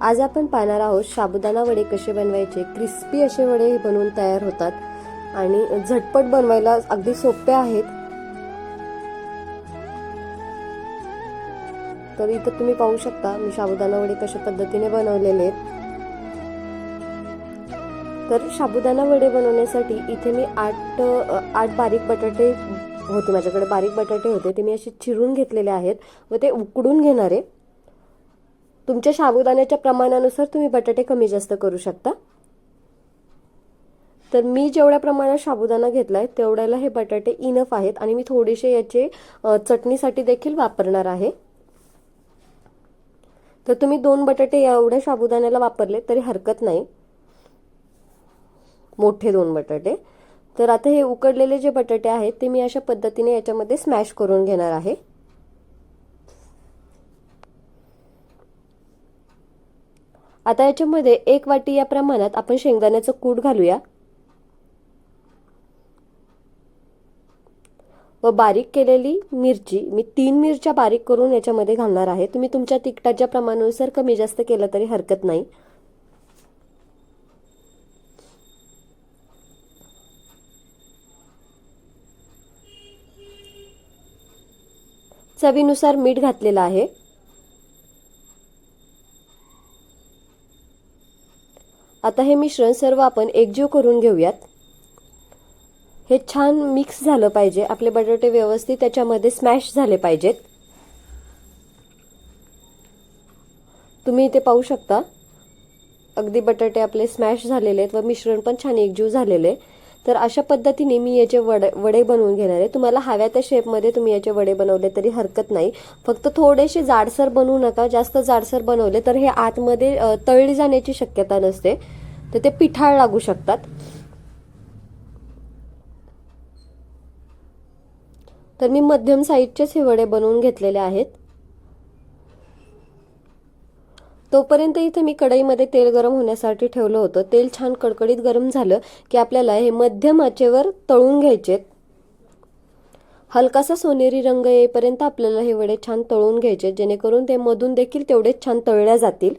आज आपण पाहणार आहोत साबुदाणा वडे कसे बनवायचे क्रिस्पी असे वडे बनवून तयार होतात आणि झटपट बनवायला अगदी सोपे आहेत. तर इथं तुम्ही पाहू शकता मी साबुदाणा वडे कशा पद्धतीने बनवलेले आहेत. तर साबुदाणा वडे बनवण्यासाठी इथे मी आठ आठ बारीक बटाटे होते माझ्याकडे बारीक बटाटे होते ते मी असे चिरून घेतलेले आहेत व ते उकडून घेणार आहे. तुमच्या साबुदाण्याच्या प्रमाणानुसार तुम्ही बटाटे कमी जास्त करू शकता. तर मी जेवढ्या प्रमाणात साबुदाणा घेतला आहे तेवढ्याला हे बटाटे इनफ आहेत आणि मी थोडेसे याचे चटणीसाठी देखील वापरणार आहे. तर तुम्ही दोन बटाटे एवढ्या साबुदाण्याला वापरले तरी हरकत नाही. मोठे दोन बटाटे. तर आता हे उकडलेले जे बटाटे आहेत ते मी अशा पद्धतीने याच्यामध्ये स्मॅश करून घेणार आहे. आता याच्यामध्ये एक वाटी या प्रमाणात आपण शेंगदाण्याचं कूट घालूया. व बारीक केलेली मिरची मी तीन मिरच्या बारीक करून याच्यामध्ये घालणार आहे. तुम्ही तुमच्या तिखटाच्या प्रमाणानुसार कमी जास्त केलं तरी हरकत नाही. चवीनुसार मीठ घातलेलं आहे. आता हे मिश्रण सर्व आपण एकजीव करून घेऊयात. हे छान मिक्स झालं पाहिजे. आपले बटाटे व्यवस्थित त्याच्यामध्ये स्मॅश झाले पाहिजेत. तुम्ही इथे पाहू शकता. अगदी बटाटे आपले स्मॅश झालेले आहेत व मिश्रण पण छान एकजीव झालेले. आहे तर अशा पद्धतीने मी याचे वडे वडे बनवून घेणार आहे. तुम्हाला हव्या त्या शेपमध्ये तुम्ही याचे वडे बनवले तरी हरकत नाही. फक्त थोडेसे जाडसर बनवू नका. जास्त जाडसर बनवले तर हे आतमध्ये तळली जाण्याची शक्यता नसते. तर ते पिठाळ लागू शकतात. तर मी मध्यम साईजचेच हे वडे बनवून घेतलेले आहेत. तोपर्यंत इथे मी कढईमध्ये तेल गरम होण्यासाठी ठेवलं होतं. तेल छान कडकडीत गरम झालं की आपल्याला हे मध्यम आचेवर तळून घ्यायचेत हलकासा सोनेरी रंग येईपर्यंत आपल्याला हे वडे छान तळून घ्यायचे जेणेकरून ते मधून देखील तेवढेच छान तळल्या जातील.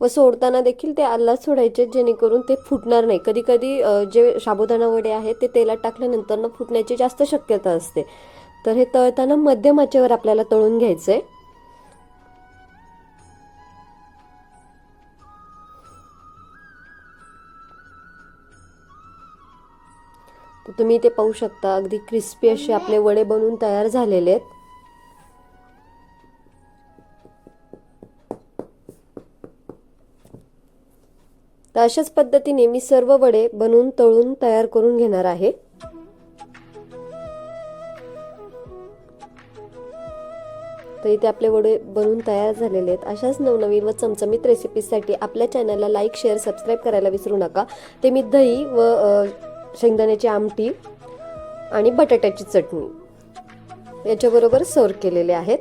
व सोडताना देखील ते आल्ला सोडायचे जेणेकरून ते फुटणार नाही. कधी कधी जे साबुदाणा वडे आहेत ते तेलात टाकल्यानंतर न फुटण्याची जास्त शक्यता असते. तर हे तळताना मध्यम आचेवर आपल्याला तळून घ्यायचंय. तुम्ही ते पाहू शकता. अगदी क्रिस्पी असे आपले वडे बनवून तयार झालेले आहेत. तर अशाच पद्धतीने मी सर्व वडे बनवून तळून तयार करून घेणार आहे. तर इथे आपले वडे बनवून तयार झालेले आहेत. अशाच नवनवीन व चमचमीत रेसिपीजसाठी आपल्या चॅनलला लाईक शेअर सबस्क्राईब करायला विसरू नका. ते मी दही व शेंगदाण्याची आमटी आणि बटाट्याची चटणी याच्याबरोबर सर्व केलेले आहेत.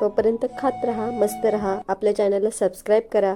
तोपर्यंत खात रहा मस्त रहा. आपल्या चॅनलला सबस्क्राईब करा.